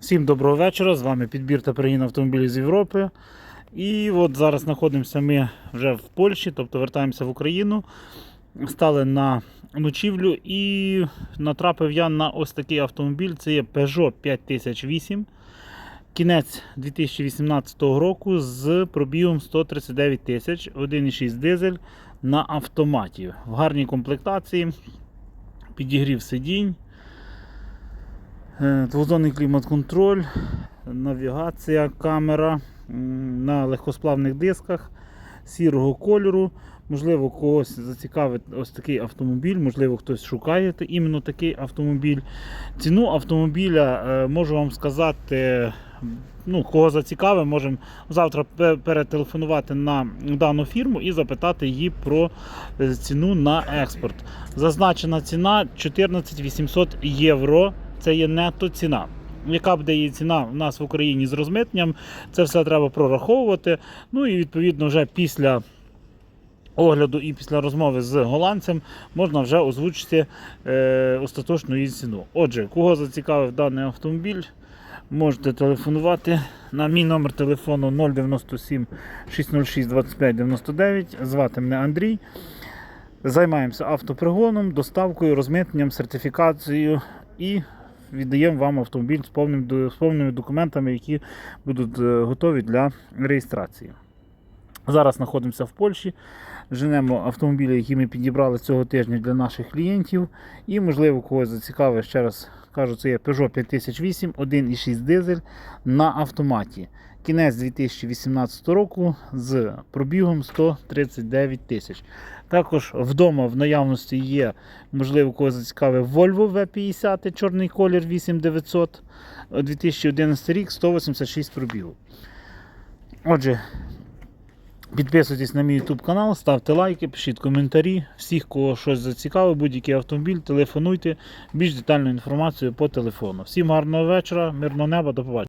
Всім доброго вечора. З вами підбір та перегін автомобілів з Європи. І от зараз знаходимося ми вже в Польщі, тобто вертаємося в Україну. Стали на ночівлю і натрапив я на ось такий автомобіль. Це є Peugeot 5008. Кінець 2018 року з пробігом 139 тисяч, 1,6 дизель на автоматі. В гарній комплектації, підігрів сидінь. Е, Двозонний клімат-контроль, навігація, камера на легкосплавних дисках сірого кольору. Можливо, когось зацікавить ось такий автомобіль, можливо, хтось шукає іменно такий автомобіль. Ціну автомобіля е, можу вам сказати. Ну, кого зацікавить, можемо завтра перетелефонувати на дану фірму і запитати її про е, ціну на експорт. Зазначена ціна 14 800 євро. Це є нетто ціна. Яка буде її ціна в нас в Україні з розмитненням, це все треба прораховувати. Ну і відповідно вже після огляду і після розмови з голландцем можна вже озвучити е, остаточну її ціну. Отже, кого зацікавив даний автомобіль, можете телефонувати на мій номер телефону 097 606 25 99. Звати мене Андрій. Займаємося автопригоном, доставкою, розмитненням, сертифікацією і віддаємо вам автомобіль з, повним, з повними документами, які будуть е, готові для реєстрації. Зараз знаходимося в Польщі. Женемо автомобілі, які ми підібрали цього тижня для наших клієнтів. І, можливо, когось зацікавить, ще раз кажу, це є Peugeot 5008, 1,6 дизель на автоматі. Кінець 2018 року з пробігом 139 тисяч. Також вдома в наявності є, можливо, когось зацікавив Volvo V50, чорний колір 8900, 2011 рік, 186 пробігу. Отже, підписуйтесь на мій YouTube канал, ставте лайки, пишіть коментарі. Всіх, кого щось зацікавить, будь-який автомобіль, телефонуйте. Більш детальну інформацію по телефону. Всім гарного вечора, мирного неба, до побачення.